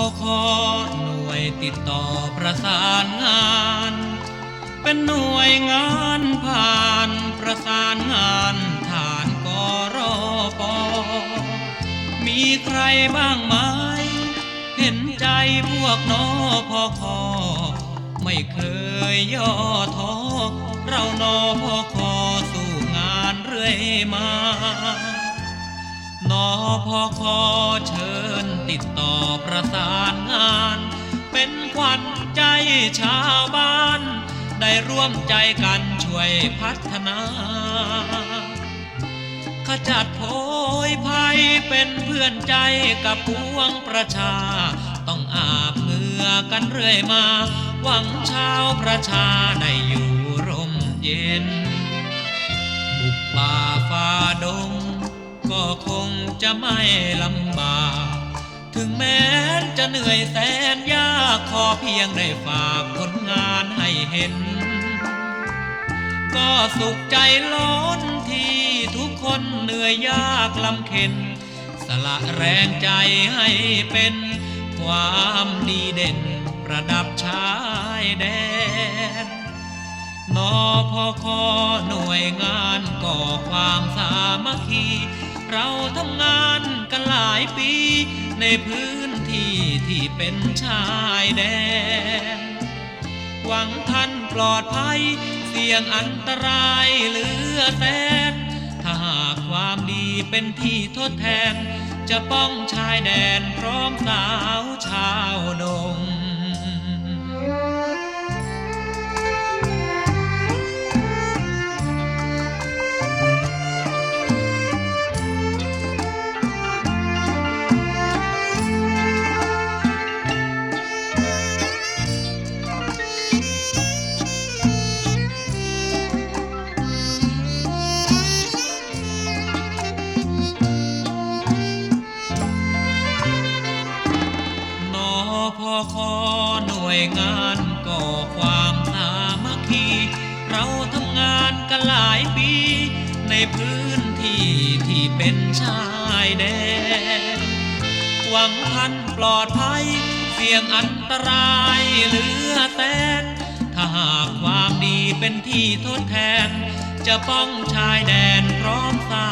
อคอหน่วยติดต่อประสานงาน เป็นหน่วยงานผ่านประสานงานฐานกรอปอมีใครบ้างไหม เห็นใจพวกนอพอคอ ไม่เคยย่อท้อเรานอพอคอสู้งานเรื่อยมา นอพอคอเชิญติดต่อประสานงาน เป็นขวัญใจชาวบ้าน ได้ร่วมใจกันช่วยพัฒนา ขจัดโพยภัยเป็นเพื่อนใจกับพวงประชา ต้องอาบเหงื่อกันเรื่อยมา หวังชาวประชาได้อยู่ร่มเย็น บุกป่าฝ่าดง ก็คงจะไม่ลำบาก ถึงแม้จะเหนื่อยแสนยากขอเพียงได้ฝากผลงานให้เห็น ก็สุขใจล้นที่ทุกคนเหนื่อยยากลำเข็น สละแรงใจให้เป็นความดีเด่นประดับชายแดนนอพอคอหน่วยงานก่อความสามัคคี เราทำงานกันหลายปี ในพื้นที่ที่เป็นชายแดน หวังท่านปลอดภัย เสี่ยงอันตรายเหลือแสนถ้าหากความดีเป็นที่ทดแทน จะป้องชายแดนพร้อมสาวชา อพอคอหน่วยงานก่อความสามัคคี เราทำงานกันหลายปี ในพื้นที่ที่เป็นชายแดน หวังท่านปลอดภัย เสี่ยงอันตรายเหลือแสนถ้าหากความดีเป็นที่ทดแทน จะป้องชายแดนพร้อมสา